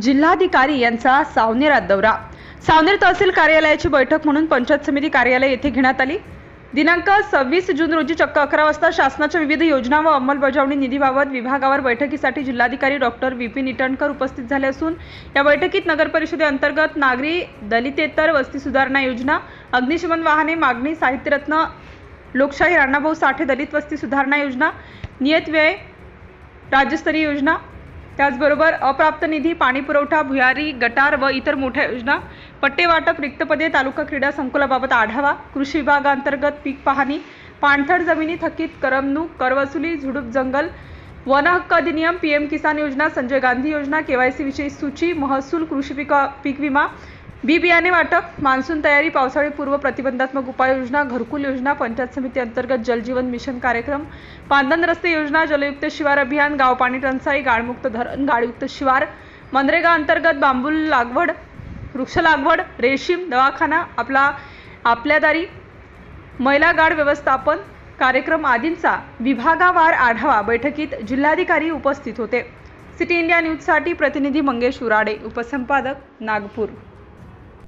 जिल्हाधिकारी यांचा सावनेरात दौरा. सावनेर तहसील कार्यालयाची बैठक म्हणून पंचायत समिती कार्यालय येथे घेण्यात आली. दिनांक सव्वीस जून रोजी चक्क अकरा वाजता शासनाच्या विविध योजना व अंमलबजावणी निधीबाबत विभागावर बैठकीसाठी जिल्हाधिकारी डॉक्टर विपिन इटणकर उपस्थित झाले असून या बैठकीत नगर परिषदेअंतर्गत नागरी दलितेतर वस्ती सुधारणा योजना अग्निशमन वाहने मागणी साहित्यरत्न लोकशाही राणाभाऊ साठे दलित वस्ती सुधारणा योजना नियत व्यय राज्यस्तरीय योजना त्याचबरोबर अप्राप्त निधी पाणी पुरवठा भुयारी गटार व इतर मोठ्या योजना पट्टे वाटप रिक्तपदे तालुका क्रीडा संकुलाबाबत आढावा कृषी विभागांतर्गत पीक पाहणी पाणथळ जमिनी थकीत करमणूक करवसुली झुडूप जंगल वन हक्क अधिनियम पीएम किसान योजना संजय गांधी योजना केवायसी विषयी सूची महसूल कृषी पीक पीक विमा बी बियाणे वाटप मान्सून तयारी पावसाळी पूर्व प्रतिबंधात्मक उपाययोजना घरकुल योजना पंचायत समिती अंतर्गत जलजीवन मिशन कार्यक्रम पांदन रस्ते योजना जलयुक्त शिवार अभियान गाव पाणी टंचाई गाळमुक्त धरण गाळयुक्त शिवार मनरेगा अंतर्गत बांबू लागवड वृक्ष लागवड रेशीम दवाखाना आपला आपल्यादारी महिला गाड व्यवस्थापन कार्यक्रम आदींचा विभागावार आढावा बैठकीत जिल्हाधिकारी उपस्थित होते. सिटी इंडिया न्यूजसाठी प्रतिनिधी मंगेश उराडे उपसंपादक नागपूर.